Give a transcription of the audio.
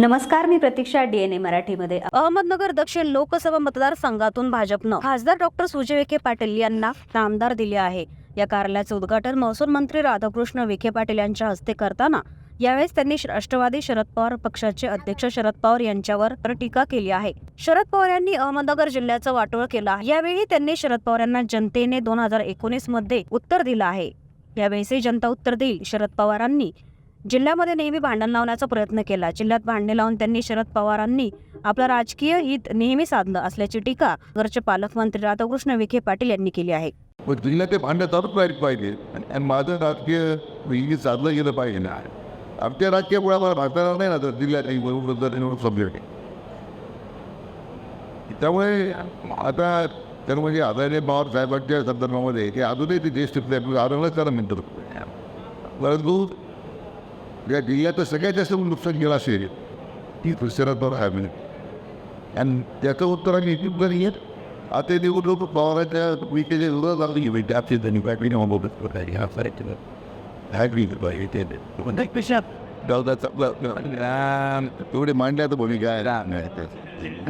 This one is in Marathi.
नमस्कार मी प्रतीक्षा डीएनए मराठीमध्ये. अहमदनगर दक्षिण लोकसभा मतदारसंघातून भाजपनं खासदार डॉक्टर सुजय विखे पाटील यांना नामदार दिले आहे. या कार्यालयाचं उद्घाटन महसूल मंत्री राधाकृष्ण विखे पाटील यांच्या हस्ते करताना यावेळेस त्यांनी राष्ट्रवादी शरद पवार पक्षाचे अध्यक्ष शरद पवार यांच्यावर टीका केली आहे. शरद पवार यांनी अहमदनगर जिल्ह्याचं वाटोळ केलं आहे. यावेळी त्यांनी शरद पवार यांना जनतेने दोन हजार एकोणीसमध्ये उत्तर दिलं आहे. यावेळेसही जनता उत्तर देईल. शरद पवारांनी जिल्ह्यामध्ये नेहमी भांडण लावण्याचा प्रयत्न केला. जिल्ह्यात भांडणे लावून त्यांनी शरद पवारांनी आपलं राजकीय हित नेहमी साधलं असल्याची टीका घरचे पालकमंत्री राधाकृष्ण विखे पाटील यांनी केली आहे. जिल्ह्यात ते भांडण चालूच राहिलं पाहिजे आणि माझं राजकीय विहिरी साधलं गेलं पाहिजे ना. आमच्या राजकीय मुळाला भागताना नाही ना तर जिल्ह्यात त्यामुळे आता तर म्हणजे आदरणीय पवार साहेबांच्या संदर्भामध्ये ते अजूनही ते ज्येष्ठ टिकले त्याला म्हणतो परंतु या जिल्ह्याचं सगळ्यात जास्त नुकसान गेलं असेल ती शरद पवार साहेबांनी आणि त्याचं उत्तर आम्ही इथे नाही येत आता निवडणूक पवारांच्या विकेचे विरोध लागली की त्या त्यांनी बॅटरी एवढे मांडल्या तर भूमिका आहे